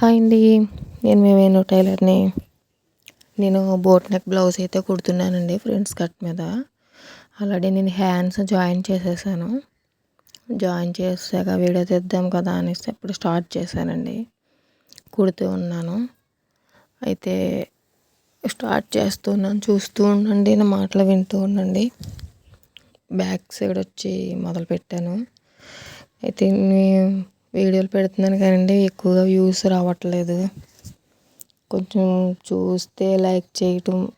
Hi అండి. నేను మేమేను టైలర్ని. నేను బోట్ నెక్ బ్లౌజ్ అయితే కుడుతున్నానండి ఫ్రెండ్స్ కట్ మీద. ఆల్రెడీ నేను హ్యాండ్స్ జాయిన్ చేసేసాను. జాయిన్ చేసాక వీడియో తెద్దాం కదా అనేసి ఇప్పుడు స్టార్ట్ చేశానండి. కుడుతూ ఉన్నాను. అయితే స్టార్ట్ చేస్తున్నాను చూస్తూ ఉండండి నా మాటలు వింటూ ఉండండి. బ్యాక్ సైడ్ వచ్చి మొదలు పెట్టాను అయితే వీడియోలు పెడుతున్నాను కానీ ఎక్కువగా వ్యూస్ రావట్లేదు. కొంచెం చూస్తే లైక్ చేయటం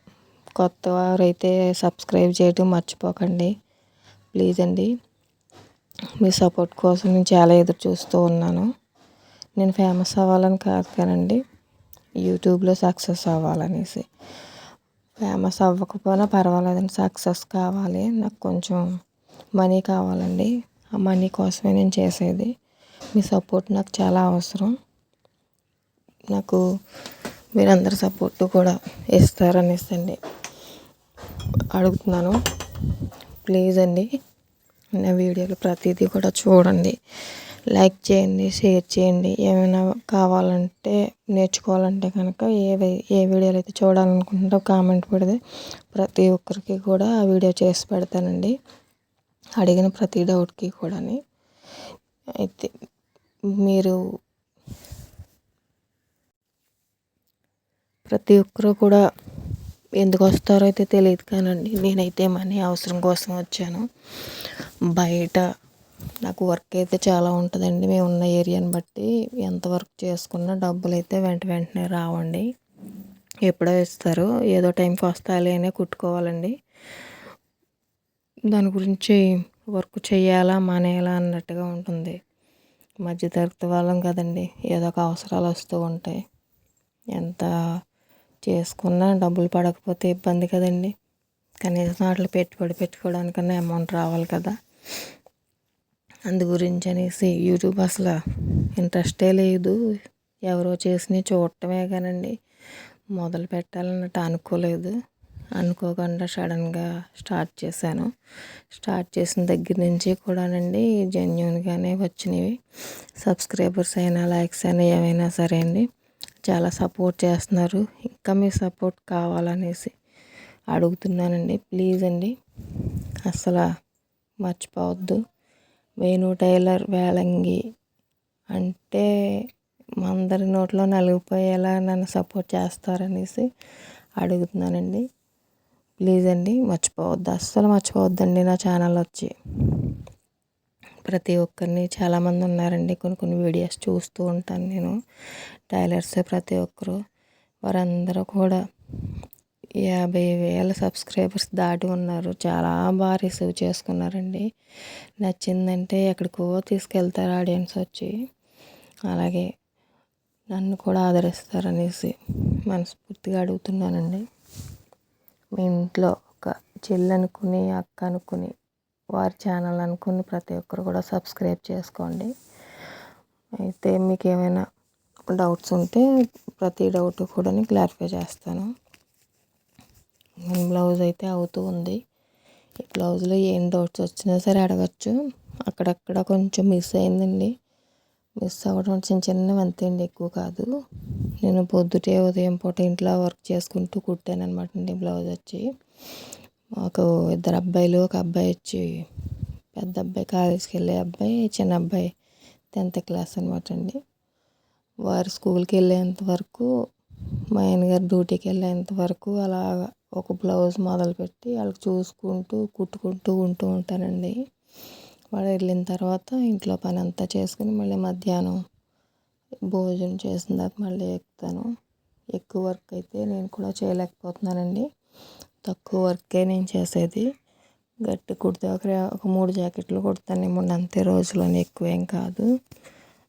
కొత్త వారైతే సబ్స్క్రైబ్ చేయటం మర్చిపోకండి. ప్లీజ్ అండి. మీ సపోర్ట్ కోసం నేను చాలా ఎదురు చూస్తూ ఉన్నాను. నేను ఫేమస్ అవ్వాలని కాదు కానండి యూట్యూబ్లో సక్సెస్ అవ్వాలనేసి. ఫేమస్ అవ్వకపోయినా పర్వాలేదండి. సక్సెస్ కావాలి. నాకు కొంచెం మనీ కావాలండి. ఆ మనీ కోసమే నేను చేసేది. మీ సపోర్ట్ నాకు చాలా అవసరం. నాకు మీరందరి సపోర్ట్ కూడా ఇస్తారనేసి అండి అడుగుతున్నాను. ప్లీజ్ అండి నా వీడియోలు ప్రతిదీ కూడా చూడండి. లైక్ చేయండి షేర్ చేయండి. ఏమైనా కావాలంటే నేర్చుకోవాలంటే కనుక ఏ ఏ వీడియోలు అయితే చూడాలనుకుంటుందో కామెంట్ పెడితే ప్రతి ఒక్కరికి కూడా ఆ వీడియో చేసి పెడతానండి. అడిగిన ప్రతి డౌట్కి కూడా అయితే మీరు ప్రతి ఒక్కరు కూడా ఎందుకు వస్తారో అయితే తెలియదు కానండి. నేనైతే మనీ అవసరం కోసం వచ్చాను. బయట నాకు వర్క్ అయితే చాలా ఉంటుందండి. మేము ఉన్న ఏరియాని బట్టి ఎంత వర్క్ చేసుకున్నా డబ్బులు అయితే వెంట వెంటనే రావండి. ఎప్పుడో ఇస్తారు. ఏదో టైంకి వస్తాయి అనే కుట్టుకోవాలండి. దాని గురించి వర్క్ చేయాలా మానేయాలా అన్నట్టుగా ఉంటుంది. మధ్యతరగతి వాళ్ళం కదండి. ఏదో ఒక అవసరాలు వస్తూ ఉంటాయి. ఎంత చేసుకున్నా డబ్బులు పడకపోతే ఇబ్బంది కదండి. కనీసం వాటిలో పెట్టుబడి పెట్టుకోవడానికన్నా అమౌంట్ రావాలి కదా. అందు గురించి అనేసి యూట్యూబ్ అసలు ఇంట్రెస్టే లేదు. ఎవరో చేసినవి చూడటమే కానండి. మొదలు పెట్టాలన్నట్టు అనుకోలేదు. అనుకోకుండా సడన్గా స్టార్ట్ చేశాను. స్టార్ట్ చేసిన దగ్గర నుంచి కూడానండి జెన్యున్గానే వచ్చినవి. సబ్స్క్రైబర్స్ అయినా లైక్స్ అయినా ఏమైనా సరే అండి చాలా సపోర్ట్ చేస్తున్నారు. ఇంకా మీ సపోర్ట్ కావాలనేసి అడుగుతున్నానండి. ప్లీజ్ అండి అసలు మర్చిపోవద్దు. వేణు టైలర్ వేలంగి అంటే అందరి నోట్లో నలిగిపోయేలా నన్ను సపోర్ట్ చేస్తారనేసి అడుగుతున్నానండి. ప్లీజ్ అండి మర్చిపోవద్దు. అస్సలు మర్చిపోవద్దండి నా ఛానల్ వచ్చి. ప్రతి ఒక్కరిని చాలామంది ఉన్నారండి కొన్ని కొన్ని వీడియోస్ చూస్తూ ఉంటాను నేను. టైలర్స్ ప్రతి ఒక్కరు. వారందరూ కూడా యాభై వేల సబ్స్క్రైబర్స్ దాటి ఉన్నారు. చాలా బాగా రిసీవ్ చేసుకున్నారండి. నచ్చిందంటే ఎక్కడికో తీసుకెళ్తారు ఆడియన్స్ వచ్చి. అలాగే నన్ను కూడా ఆదరిస్తారనేసి మనస్ఫూర్తిగా అడుగుతున్నానండి. మీ ఇంట్లో ఒక చెల్లి అనుకుని అక్క అనుకుని వారి ఛానల్ అనుకుని ప్రతి ఒక్కరు కూడా సబ్స్క్రైబ్ చేసుకోండి. అయితే మీకు ఏమైనా డౌట్స్ ఉంటే ప్రతి డౌట్ కూడా క్లారిఫై చేస్తాను. బ్లౌజ్ అయితే అవుతూ ఉంది. ఈ బ్లౌజ్లో ఏం డౌట్స్ వచ్చినా సరే అడగచ్చు. అక్కడక్కడ కొంచెం మిస్ అయిందండి. మిస్ అవ్వడం చిన్న చిన్నవి అంతే అండి ఎక్కువ కాదు. నేను పొద్దుటే ఉదయం పూట ఇంట్లో వర్క్ చేసుకుంటూ కుట్టాను అనమాట అండి బ్లౌజ్ వచ్చి. మాకు ఇద్దరు అబ్బాయిలు ఒక అబ్బాయి వచ్చి పెద్ద అబ్బాయి కాలేజీకి వెళ్ళే అబ్బాయి చిన్న అబ్బాయి టెన్త్ క్లాస్ అనమాట అండి. వారు స్కూల్కి వెళ్ళేంత వరకు మా ఆయనగారు డ్యూటీకి వెళ్ళేంత వరకు అలాగా ఒక బ్లౌజ్ మొదలుపెట్టి వాళ్ళకి చూసుకుంటూ కుట్టుకుంటూ ఉంటూ ఉంటానండి. వాడు వెళ్ళిన తర్వాత ఇంట్లో పని అంతా చేసుకుని మళ్ళీ మధ్యాహ్నం భోజనం చేసిన తర్వాత మళ్ళీ ఎక్కుతాను. ఎక్కువ వర్క్ అయితే నేను కూడా చేయలేకపోతున్నానండి. తక్కువ వర్కే నేను చేసేది. గట్టి కుడితే ఒక ఒక మూడు జాకెట్లు కుడతాను మూడు అంతే రోజులోనే ఎక్కువ ఏం కాదు.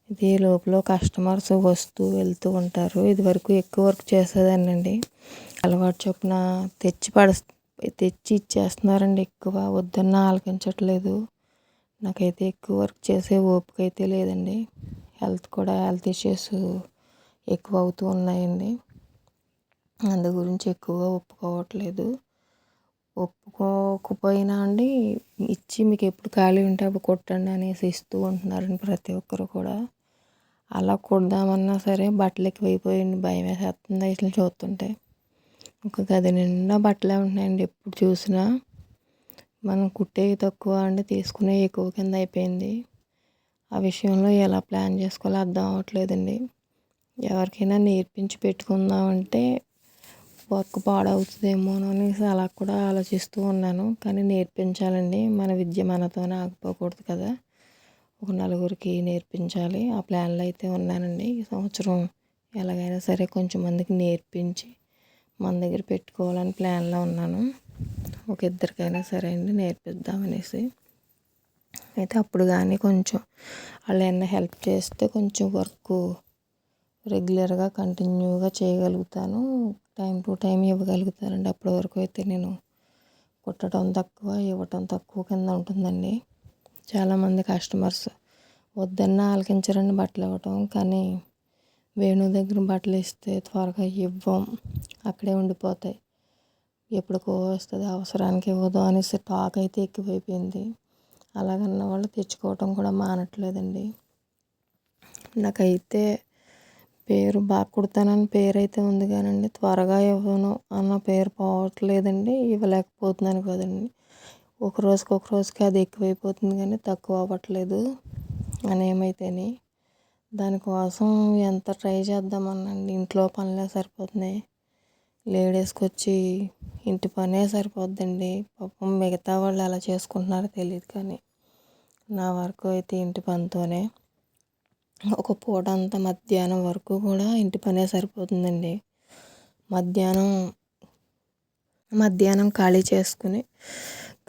ఇది లోపల కస్టమర్స్ వస్తూ వెళ్తూ ఉంటారు. ఇది వరకు ఎక్కువ వర్క్ చేసేదానండి అలవాటు చొప్పున తెచ్చి పడ తెచ్చి ఇచ్చేస్తున్నారండి ఎక్కువ. వద్దన్న ఆలకించట్లేదు. నాకైతే ఎక్కువ వర్క్ చేసే ఓపిక అయితే లేదండి. హెల్త్ కూడా హెల్త్ ఇష్యూస్ ఎక్కువ అవుతూ ఉన్నాయండి. అందు గురించి ఎక్కువగా ఒప్పుకోవట్లేదు. ఒప్పుకోకపోయినా అండి ఇచ్చి మీకు ఎప్పుడు ఖాళీ ఉంటే అప్పుడు కొట్టండి అనేసి ఇస్తూ ఉంటున్నారండి ప్రతి ఒక్కరు కూడా. అలా కుడదామన్నా సరే బట్టలు ఎక్కువైపోయింది. భయం వేసేస్తుంది అసలు చూస్తుంటే. ఒక గది నిండా బట్టలే ఉంటున్నాయండి ఎప్పుడు చూసినా. మనం కుట్టేవి తక్కువ అంటే తీసుకునేవి ఎక్కువ కింద అయిపోయింది. ఆ విషయంలో ఎలా ప్లాన్ చేసుకోవాలో అర్థం అవ్వట్లేదండి. ఎవరికైనా నేర్పించి పెట్టుకుందామంటే వర్క్ పాడవుతుందేమో అనేసి అలా కూడా ఆలోచిస్తూ ఉన్నాను. కానీ నేర్పించాలండి. మన విద్య మనతోనే ఆగిపోకూడదు కదా. ఒక నలుగురికి నేర్పించాలి. ఆ ప్లాన్లో అయితే ఉన్నానండి. ఈ సంవత్సరం ఎలాగైనా సరే కొంచెం మందికి నేర్పించి మన దగ్గర పెట్టుకోవాలని ప్లాన్లో ఉన్నాను. ఒక ఇద్దరికైనా సరే అండి నేర్పిద్దామనేసి. అయితే అప్పుడు కానీ కొంచెం వాళ్ళు ఏమైనా హెల్ప్ చేస్తే కొంచెం వర్క్ రెగ్యులర్గా కంటిన్యూగా చేయగలుగుతాను. టైం టు టైం ఇవ్వగలుగుతానండి. అప్పటి వరకు అయితే నేను కుట్టడం తక్కువ ఇవ్వటం తక్కువ కింద ఉంటుందండి. చాలామంది కస్టమర్స్ వద్దన్న ఆలకించరండి బట్టలు ఇవ్వటం కానీ వేణు దగ్గర బట్టలు ఇస్తే త్వరగా ఇవ్వం అక్కడే ఉండిపోతాయి. ఎప్పుడుకో వస్తుంది అవసరానికి ఇవ్వదు అనేసి టాక్ అయితే ఎక్కువైపోయింది. అలాగన్న వాళ్ళు తెచ్చుకోవటం కూడా మానట్లేదండి. నాకైతే పేరు బాగా కుడతానని పేరు అయితే ఉంది కానండి త్వరగా ఇవ్వను అన్న పేరు పోవట్లేదండి ఇవ్వలేకపోతున్నాను కదండి. ఒక రోజుకి ఒక రోజుకి అది ఎక్కువైపోతుంది కానీ తక్కువ అవ్వట్లేదు అని దానికోసం ఎంత ట్రై చేద్దామన్నండి ఇంట్లో పనులే సరిపోతున్నాయి. లేడీస్కి వచ్చి ఇంటి పనే సరిపోద్దండి. పాపం మిగతా వాళ్ళు ఎలా చేసుకుంటున్నారో తెలియదు కానీ నా వరకు అయితే ఇంటి పనితోనే. ఒక పూట అంతా మధ్యాహ్నం వరకు కూడా ఇంటి పనే సరిపోతుందండి. మధ్యాహ్నం మధ్యాహ్నం ఖాళీ చేసుకుని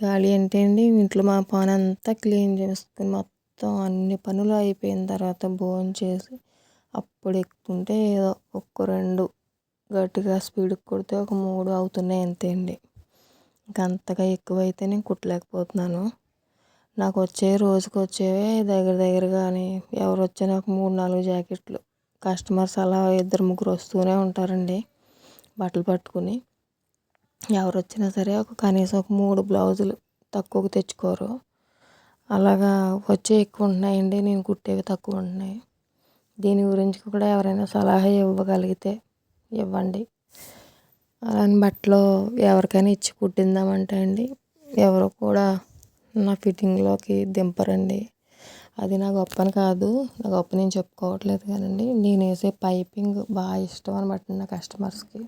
ఖాళీ అంటే అండి ఇంట్లో మా పని అంతా క్లీన్ చేసుకుని మొత్తం అన్ని పనులు అయిపోయిన తర్వాత భోజనం చేసి అప్పుడు ఎక్కుతుంటే ఏదో ఒక్క రెండు గట్టిగా స్పీడ్కి కొడితే ఒక మూడు అవుతున్నాయి అంతే అండి. ఇంకా అంతగా ఎక్కువ అయితే నేను కుట్టలేకపోతున్నాను. నాకు వచ్చే రోజుకి వచ్చేవే దగ్గర దగ్గరగాని ఎవరు వచ్చినా ఒక మూడు నాలుగు జాకెట్లు. కస్టమర్స్ అలా ఇద్దరు ముగ్గురు వస్తూనే ఉంటారండి బట్టలు పట్టుకుని. ఎవరు వచ్చినా సరే ఒక కనీసం ఒక మూడు బ్లౌజులు తక్కువకు తెచ్చుకోరు. అలాగా వచ్చే ఎక్కువ ఉంటున్నాయండి నేను కుట్టేవి తక్కువ ఉంటున్నాయి. దీని గురించి కూడా ఎవరైనా సలహా ఇవ్వగలిగితే ఇవ్వండి. అలాని బట్టలు ఎవరికైనా ఇచ్చి కుట్టిందామంటే అండి ఎవరు కూడా నా ఫిట్టింగ్లోకి దింపరండి. అది నా గొప్పని కాదు నా గొప్ప నేను చెప్పుకోవట్లేదు కానండి. నేను వేసే పైపింగ్ బాగా ఇష్టం అనమాట నా కస్టమర్స్కి.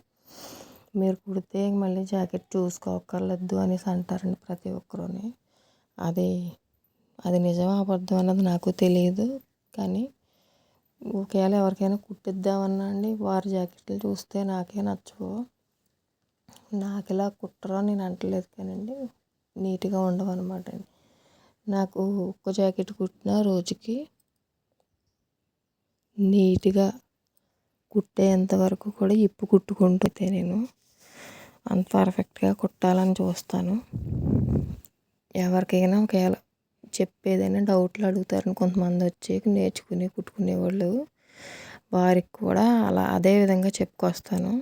మీరు కుడితే మళ్ళీ జాకెట్ చూసుకోకర్లేదు అనేసి అంటారండి ప్రతి ఒక్కరూని. అది అది నిజమా అబద్ధం అన్నది నాకు తెలియదు కానీ ఒకవేళ ఎవరికైనా కుట్టిద్దామన్నా అండి వారి జాకెట్లు చూస్తే నాకే నచ్చవు. నాకు ఇలా కుట్టరో నేను అంటలేదు కానండి నీట్గా ఉండవు అనమాట అండి. నాకు ఒక్క జాకెట్ కుట్టిన రోజుకి నీట్గా కుట్టేంత వరకు కూడా ఇప్పు కుట్టుకుంటుంటే నేను అంత పర్ఫెక్ట్గా కుట్టాలని చూస్తాను. ఎవరికైనా ఒకవేళ చెప్పేదైనా డౌట్లు అడుగుతారని కొంతమంది వచ్చి నేర్చుకుని కుట్టుకునేవాళ్ళు. వారికి కూడా అలా అదే విధంగా చెప్పుకొస్తాను.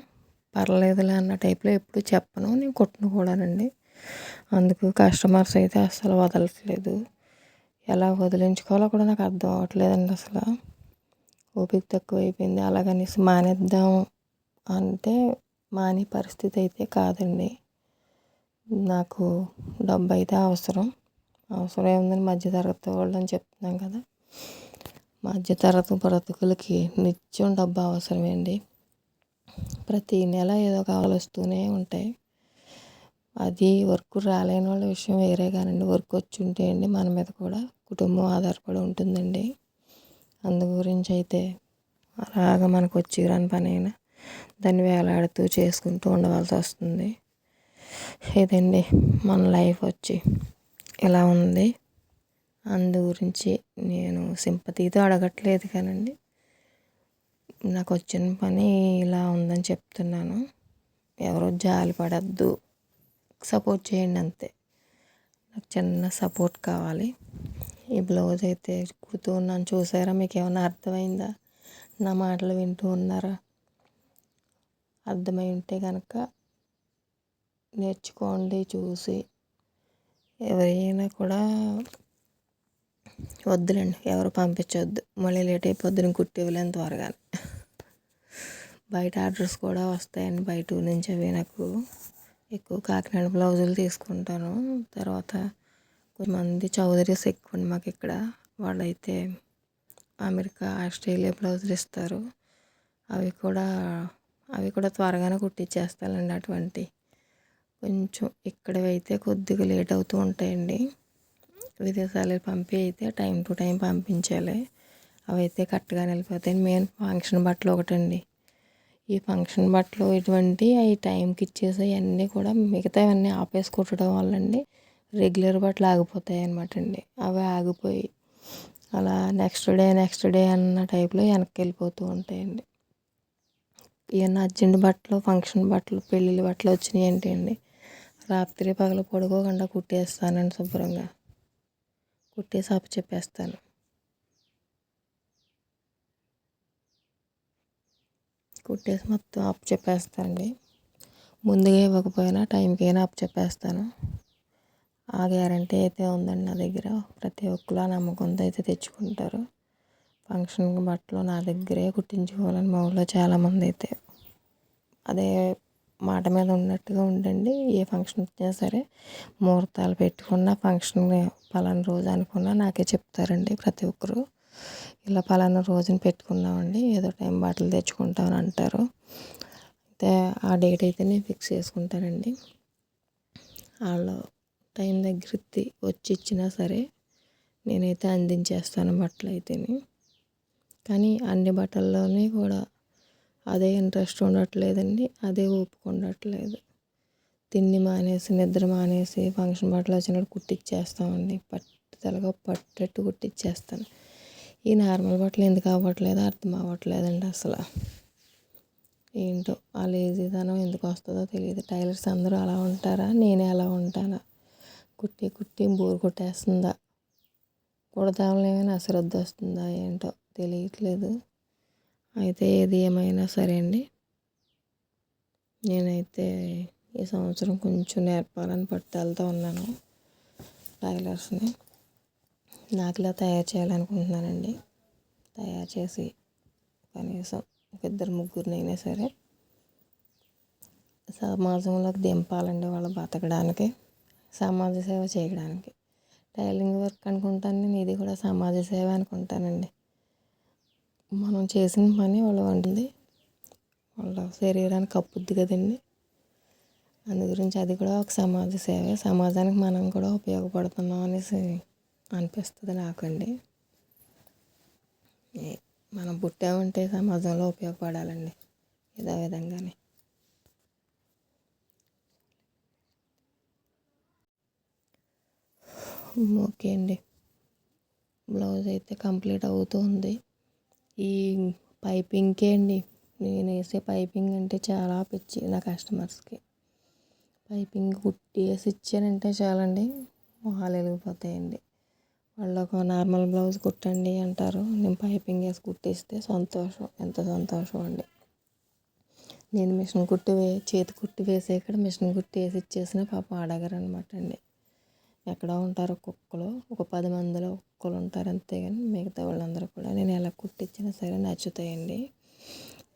పర్లేదులే అన్న టైప్లో ఎప్పుడు చెప్పను. నేను కుట్టను కూడానండి. అందుకు కస్టమర్స్ అయితే అస్సలు వదలట్లేదు. ఎలా వదిలించుకోవాలో కూడా నాకు అర్థం అవ్వట్లేదండి అసలు. ఓపిక తక్కువ అయిపోయింది అలాగనేసి మానేద్దాం అంటే మానే పరిస్థితి అయితే కాదండి. నాకు డబ్బు అయితే అవసరం. అవసరం ఏముందని మధ్యతరగతి వాళ్ళు అని చెప్తున్నాం కదా. మధ్యతరగతి బ్రతుకులకి నిత్యం డబ్బు అవసరమేండి. ప్రతి నెల ఏదో కావాలి వస్తూనే ఉంటాయి. అది వర్క్ రాలేని వాళ్ళ విషయం వేరే కానండి. వర్క్ వచ్చి ఉంటే అండి మన మీద కూడా కుటుంబం ఆధారపడి ఉంటుందండి. అందు గురించి అయితే అలాగ మనకు వచ్చి రాని పని అయినా దాన్ని వేలాడుతూ చేసుకుంటూ ఉండవలసి వస్తుంది. ఇదండి మన లైఫ్ వచ్చి ఇలా ఉంది? అందు గురించి నేను సింపతితో అడగట్లేదు కానండి. నాకు వచ్చిన పని ఇలా ఉందని చెప్తున్నాను. ఎవరో జాలి పడద్దు. సపోర్ట్ చేయండి అంతే. నాకు చిన్న సపోర్ట్ కావాలి. ఈ బ్లౌజ్ అయితే కుడుతూ ఉన్నాను. చూసారా మీకు ఏమైనా అర్థమైందా? నా మాటలు వింటూ ఉన్నారా? అర్థమై ఉంటే కనుక నేర్చుకోండి చూసి ఎవరైనా కూడా వద్దులేండి. ఎవరు పంపించొద్దు. మళ్ళీ లేట్ అయిపోద్ది నేను కుట్టివ్వలేను త్వరగానే. బయట ఆర్డర్స్ కూడా వస్తాయండి. బయట నుంచి అవి నాకు ఎక్కువ కాకినాడ బ్లౌజులు తీసుకుంటాను. తర్వాత కొంతమంది చౌదరీస్ ఎక్కువ మాకు ఇక్కడ. వాళ్ళైతే అమెరికా ఆస్ట్రేలియా బ్లౌజులు ఇస్తారు. అవి కూడా అవి కూడా త్వరగానే కుట్టించేస్తానండి అటువంటి కొంచెం ఇక్కడవైతే అయితే కొద్దిగా లేట్ అవుతూ ఉంటాయండి. విదేశాలకు పంపి అయితే టైం టు టైం పంపించాలి. అవి అయితే కరెక్ట్గా వెళ్ళిపోతాయి మెయిన్ ఫంక్షన్ బట్టలు ఒకటండి. ఈ ఫంక్షన్ బట్టలు ఇటువంటి అవి టైంకి ఇచ్చేసి అన్నీ కూడా మిగతావన్నీ ఆపేసి కుట్టడం వల్ల అండి రెగ్యులర్ బట్టలు ఆగిపోతాయి అనమాట అండి. అవి ఆగిపోయి అలా నెక్స్ట్ డే నెక్స్ట్ డే అన్న టైప్లో వెనక్కి వెళ్ళిపోతూ ఉంటాయండి. ఏమైనా అర్జెంట్ బట్టలు ఫంక్షన్ బట్టలు పెళ్ళిళ్ళ బట్టలు వచ్చినాయి ఏంటి అండి రాత్రి పగలు పడుకోకుండా కుట్టేస్తానండి శుభ్రంగా. కుట్టేసి అప్పు చెప్పేస్తాను. కుట్టేసి మొత్తం అప్పు చెప్పేస్తానండి. ముందుగా ఇవ్వకపోయినా టైంకైనా అప్పు చెప్పేస్తాను. ఆ గ్యారంటీ అయితే ఉందండి నా దగ్గర. ప్రతి ఒక్కరు ఆ నమ్మకంతో అయితే తెచ్చుకుంటారు. ఫంక్షన్ బట్టలు నా దగ్గరే కుట్టించుకోవాలని మా ఊళ్ళో చాలామంది అయితే. అదే మాట మీద ఉన్నట్టుగా ఉండండి. ఏ ఫంక్షన్ వచ్చినా సరే ముహూర్తాలు పెట్టుకున్న ఫంక్షన్ పలానా రోజు అనుకున్నా నాకే చెప్తారండి ప్రతి ఒక్కరు. ఇలా పలానా రోజున పెట్టుకున్నామండి ఏదో టైం బట్టలు తెచ్చుకుంటామని అంటారు. అయితే ఆ డేట్ అయితే నేను ఫిక్స్ చేసుకుంటానండి. వాళ్ళు టైం దగ్గరికి వచ్చి ఇచ్చినా సరే నేనైతే అందించేస్తాను బట్టలు అయితేని. కానీ అన్ని బట్టల్లోనే కూడా అదే ఇంట్రెస్ట్ ఉండట్లేదండి అదే ఓపిక ఉండట్లేదు. తిండి మానేసి నిద్ర మానేసి ఫంక్షన్ బట్టలు వచ్చినప్పుడు కుట్టిచ్చేస్తామండి. పట్టుదలగా పట్టేట్టు కుట్టిచ్చేస్తాను. ఈ నార్మల్ బట్టలు ఎందుకు అవ్వట్లేదు అర్థం అవ్వట్లేదండి అసలు. ఏంటో ఆ లేజీతనం ఎందుకు వస్తుందో తెలియదు. టైలర్స్ అందరూ అలా ఉంటారా? నేనే అలా ఉంటానా? కుట్టి కుట్టి బోర్ కొట్టేస్తుందా? కుడదాంలేమని అశ్రద్ధ వస్తుందా ఏంటో తెలియట్లేదు. అయితే ఏది ఏమైనా సరే అండి. నేనైతే ఈ సంవత్సరం కొంచెం నేర్పాలని పట్టుదలతో ఉన్నాను. టైలర్స్ని. నాకు ఇలా తయారు చేయాలనుకుంటున్నానండి. తయారు చేసి కనీసం ఒక ఇద్దరు ముగ్గురినైనా సరే సమాజంలోకి దింపాలండి వాళ్ళు బతకడానికి. సమాజ సేవ చేయడానికి. టైలరింగ్ వర్క్ అనుకుంటాను నేను. ఇది కూడా సమాజ సేవ అనుకుంటానండి. మనం చేసిన పని వాళ్ళ వండింది వాళ్ళ శరీరానికి కప్పుద్ది కదండి. అందు గురించి అది కూడా ఒక సమాజ సేవ. సమాజానికి మనం కూడా ఉపయోగపడుతున్నాం అనేసి అనిపిస్తుంది నాకండి. మనం పుట్టామంటే సమాజంలో ఉపయోగపడాలండి. ఏదో విధంగానే. ఓకే అండి. బ్లౌజ్ అయితే కంప్లీట్ అవుతుంది ఈ పైపింగ్కే అండి. నేను వేసే పైపింగ్ అంటే చాలా పిచ్చి నా కస్టమర్స్కి. పైపింగ్ కుట్టి వేసి ఇచ్చానంటే చాలండి. మొహాలు వెలిగిపోతాయండి. వాళ్ళు ఒక నార్మల్ బ్లౌజ్ కుట్టండి అంటారు. నేను పైపింగ్ వేసి కుట్టిస్తే సంతోషం. ఎంత సంతోషం అండి. నేను మిషన్ కుట్టి వే చేతి కుట్టి వేసే ఇక్కడ మిషన్ కుట్టి వేసి ఇచ్చేసిన పాపం అడగరు అనమాట అండి. ఎక్కడ ఉంటారు కుక్కలు ఒక పది మందిలో కుక్కలు ఉంటారు అంతే కానీ మిగతా వాళ్ళందరూ కూడా. నేను ఎలా కుట్టించినా సరే నచ్చుతాయండి.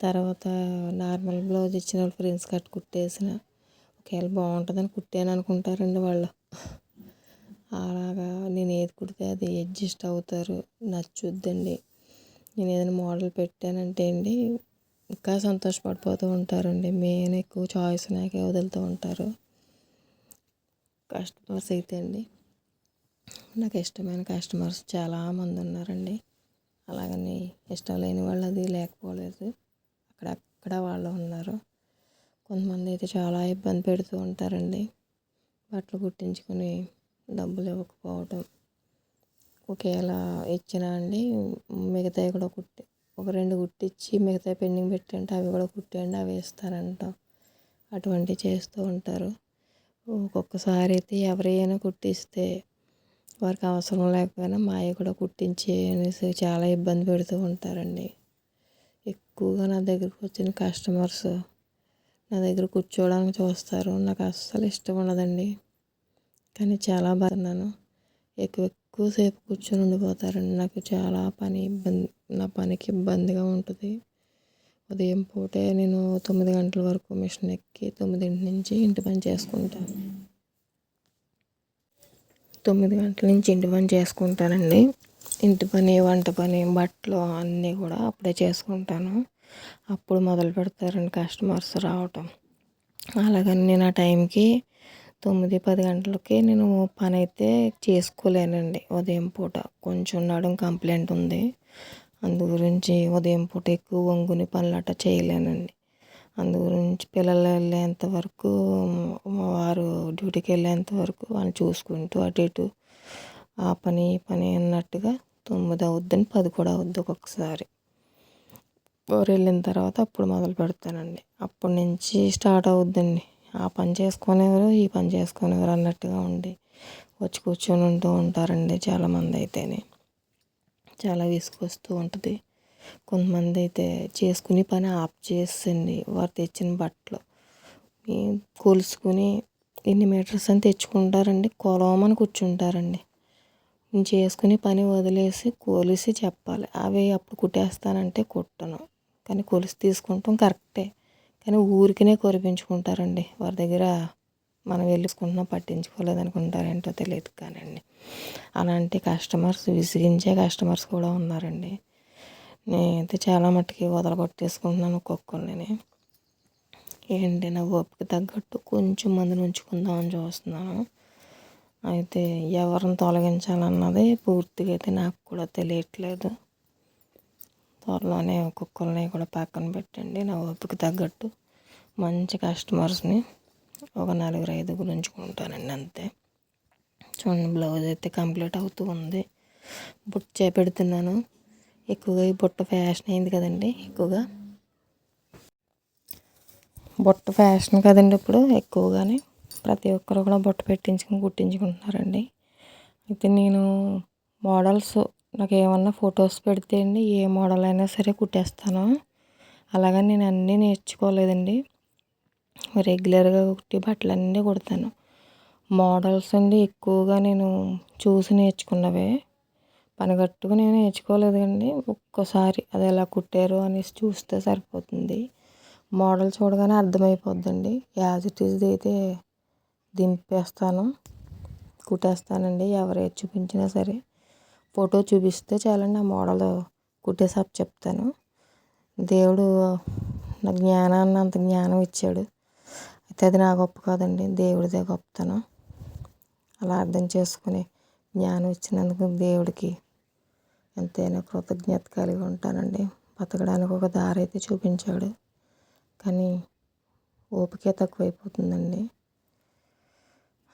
తర్వాత నార్మల్ బ్లౌజ్ ఇచ్చిన వాళ్ళు ఫ్రెండ్స్ కట్ కుట్టేసిన ఒకవేళ బాగుంటుందని కుట్టాను అనుకుంటారండి వాళ్ళు. అలాగా నేను ఏది కుడితే అది అడ్జస్ట్ అవుతారు. నచ్చుద్దండి. నేను ఏదైనా మోడల్ పెట్టానంటే అండి ఇంకా సంతోషపడిపోతూ ఉంటారండి. మెయిన్ ఎక్కువ చాయిస్ నాకే వదులుతూ ఉంటారు. కస్టమర్స్ అయితే అండి నాకు ఇష్టమైన కస్టమర్స్ చాలామంది ఉన్నారండి. అలాగని ఇష్టం లేని వాళ్ళు అది లేకపోలేదు. అక్కడక్కడ వాళ్ళు ఉన్నారు. కొంతమంది అయితే చాలా ఇబ్బంది పెడుతూ ఉంటారండి. బట్టలు కుట్టించుకొని డబ్బులు ఇవ్వకపోవడం ఒకేలా ఇచ్చినా అండి మిగతావి కూడా కుట్టి ఒక రెండు కుట్టించి మిగతా పెండింగ్ పెట్టంటే అవి కూడా కుట్టండి అవి ఇస్తారంట అటువంటివి చేస్తూ ఉంటారు. ఒక్కొక్కసారి అయితే ఎవరైనా కుట్టిస్తే వారికి అవసరం లేకపోయినా మాయ కూడా కుట్టించి అనేసి చాలా ఇబ్బంది పెడుతూ ఉంటారండి. ఎక్కువగా నా దగ్గరకు వచ్చిన కస్టమర్స్ నా దగ్గర కూర్చోవడానికి చూస్తారు. నాకు అస్సలు ఇష్టం ఉండదండి. కానీ చాలా బాగున్నాను ఎక్కువ ఎక్కువసేపు కూర్చొని ఉండిపోతారండి. నాకు చాలా పని ఇబ్బంది నా పనికి ఇబ్బందిగా ఉంటుంది. ఉదయం పూటే నేను తొమ్మిది గంటల వరకు మిషన్ ఎక్కి తొమ్మిదింటి నుంచి ఇంటి పని చేసుకుంటాను. తొమ్మిది గంటల నుంచి ఇంటి పని చేసుకుంటానండి. ఇంటి పని వంట పని బట్టలు అన్నీ కూడా అప్పుడే చేసుకుంటాను. అప్పుడు మొదలు పెడతారండి కస్టమర్స్ రావటం. అలాగని నేను ఆ టైంకి తొమ్మిది పది గంటలకి నేను పని అయితే చేసుకోలేనండి ఉదయం పూట. కొంచెం నడుం కంప్లైంట్ ఉంది. అందు గురించి ఉదయం పూట ఎక్కువ వంగుని పనులట చేయలేనండి. అందు గురించి పిల్లలు వెళ్ళేంత వరకు వారు డ్యూటీకి వెళ్ళేంత వరకు వాళ్ళని చూసుకుంటూ అటు ఇటు ఆ పని ఈ పని అన్నట్టుగా తొమ్మిది అవుద్దని పది కూడా అవుద్ది ఒక్కొక్కసారి. వారు వెళ్ళిన తర్వాత అప్పుడు మొదలు పెడతానండి. అప్పటి నుంచి స్టార్ట్ అవుద్దండి. ఆ పని చేసుకునేవారు ఈ పని చేసుకునేవారు అన్నట్టుగా ఉండి వచ్చి కూర్చొని ఉంటూ ఉంటారండి చాలామంది అయితేనే. చాలా విసుగొస్తూ ఉంటుంది. కొంతమంది అయితే చేసుకుని పని ఆప్ చేసండి వారు తెచ్చిన బట్టలు. కొలుసుకుని ఎన్ని మీటర్స్ అని తెచ్చుకుంటారండి. కొలవమని కూర్చుంటారండి. నేను చేసుకుని పని వదిలేసి కొలిసి చెప్పాలి. అవి అప్పుడు కుట్టేస్తానంటే కుట్టను. కానీ కొలిసి తీసుకుంటాం కరెక్టే. కానీ ఊరికినే కొరిపించుకుంటారండి. వారి దగ్గర మనం వెళ్ళుకున్నా పట్టించుకోలేదు అనుకుంటారేంటో తెలియదు కానండి. అలాంటి కస్టమర్స్ విసిగించే కస్టమర్స్ కూడా ఉన్నారండి. నేనైతే చాలా మట్టుకి వదలగొట్టేసుకుంటున్నాను ఒక్కొక్కరిని. ఏంటి నా ఓపిక తగ్గట్టు కొంచెం మందిని ఉంచుకుందామని చూస్తున్నాను. అయితే ఎవరిని తొలగించాలన్నది పూర్తిగా అయితే నాకు కూడా తెలియట్లేదు. త్వరలోనే ఒక్కొక్కరిని కూడా పక్కన పెట్టండి. నా ఓపిక తగ్గట్టు మంచి కస్టమర్స్ని ఒక నలుగురు ఐదుగురు ఉంచుకుంటానండి అంతే. చూడండి బ్లౌజ్ అయితే కంప్లీట్ అవుతూ ఉంది. బుట్ట చేపెడుతున్నాను. ఎక్కువగా ఈ బుట్ట ఫ్యాషన్ అయింది కదండి ఎక్కువగా. బుట్ట ఫ్యాషన్ కదండి ఇప్పుడు ఎక్కువగానే. ప్రతి ఒక్కరు కూడా బుట్ట పెట్టించుకుని కుట్టించుకుంటున్నారండి. అయితే నేను మోడల్స్ నాకు ఏమన్నా ఫొటోస్ పెడితే అండి ఏ మోడల్ అయినా సరే కుట్టేస్తాను. అలాగని నేను అన్నీ నేర్చుకోలేదండి. రెగ్యులర్గా కుట్టి బట్టలన్నీ కుడతాను. మోడల్స్ అండి ఎక్కువగా నేను చూసి నేర్చుకున్నవే. పని నేను నేర్చుకోలేదు అండి ఒక్కసారి అది ఎలా కుట్టారు అనేసి చూస్తే సరిపోతుంది. మోడల్ చూడగానే అర్థమైపోద్దండి. యాజ్ ఇట్ ఈజ్ అయితే దింపేస్తాను కుట్టేస్తానండి ఎవరు ఏది చూపించినా సరే. ఫోటో చూపిస్తే చాలండి ఆ మోడల్ కుట్టేసాపు చెప్తాను దేవుడు నా జ్ఞానాన్ని అంత జ్ఞానం ఇచ్చాడు. అయితే అది నా గొప్ప కాదండి. దేవుడిదే గొప్పతనం. అలా అర్థం చేసుకుని జ్ఞానం ఇచ్చినందుకు దేవుడికి ఎంతైనా కృతజ్ఞత కలిగి ఉంటానండి. బతకడానికి ఒక దారి అయితే చూపించాడు. కానీ ఓపిక తక్కువైపోతుందండి.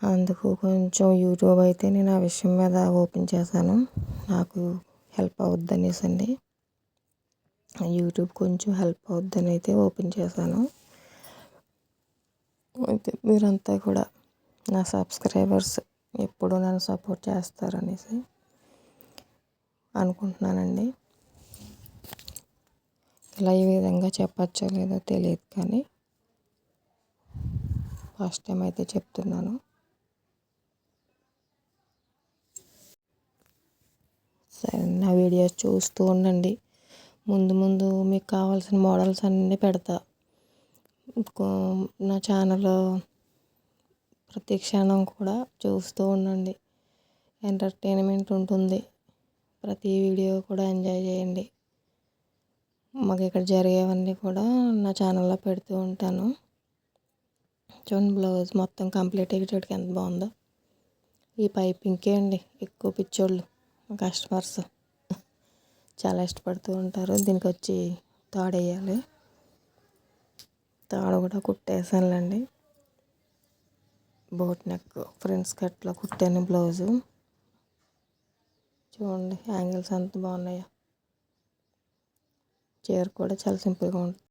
అందుకు కొంచెం యూట్యూబ్ అయితే నేను ఆ విషయం మీద ఓపెన్ చేశాను. నాకు హెల్ప్ అవుద్ది అనేసి అండి యూట్యూబ్ కొంచెం హెల్ప్ అవుద్దని అయితే ఓపెన్ చేశాను. అయితే మీరంతా కూడా నా సబ్స్క్రైబర్స్ ఎప్పుడు నన్ను సపోర్ట్ చేస్తారనేసి అనుకుంటున్నానండి. ఇలా ఈ విధంగా చెప్పచ్చో లేదో తెలియదు కానీ ఫస్ట్ టైం అయితే చెప్తున్నాను. సరే నా వీడియోస్ చూస్తూ ఉండండి. ముందు ముందు మీకు కావాల్సిన మోడల్స్ అన్నీ పెడతా. నా ఛానల్ ప్రతి క్షణం కూడా చూస్తూ ఉండండి. ఎంటర్టైన్మెంట్ ఉంటుంది. ప్రతి వీడియో కూడా ఎంజాయ్ చేయండి. మాకు ఇక్కడ జరిగేవన్నీ కూడా నా ఛానల్లో పెడుతూ ఉంటాను. చూడండి బ్లౌజ్ మొత్తం కంప్లీట్ అయ్యేటోటికి ఎంత బాగుందో. ఈ పైపింగ్కే అండి ఎక్కువ పిచ్చోళ్ళు కస్టమర్స్. చాలా ఇష్టపడుతూ ఉంటారు. దీనికి వచ్చి తాడేయాలి. తాడు కూడా కుట్టేసానులేండి బోట్ నెక్ ఫ్రెండ్స్ కట్లో కుట్టాను బ్లౌజు. చూడండి యాంగిల్స్ అంత బాగున్నాయా. చీర కూడా చాలా సింపుల్గా ఉంటుంది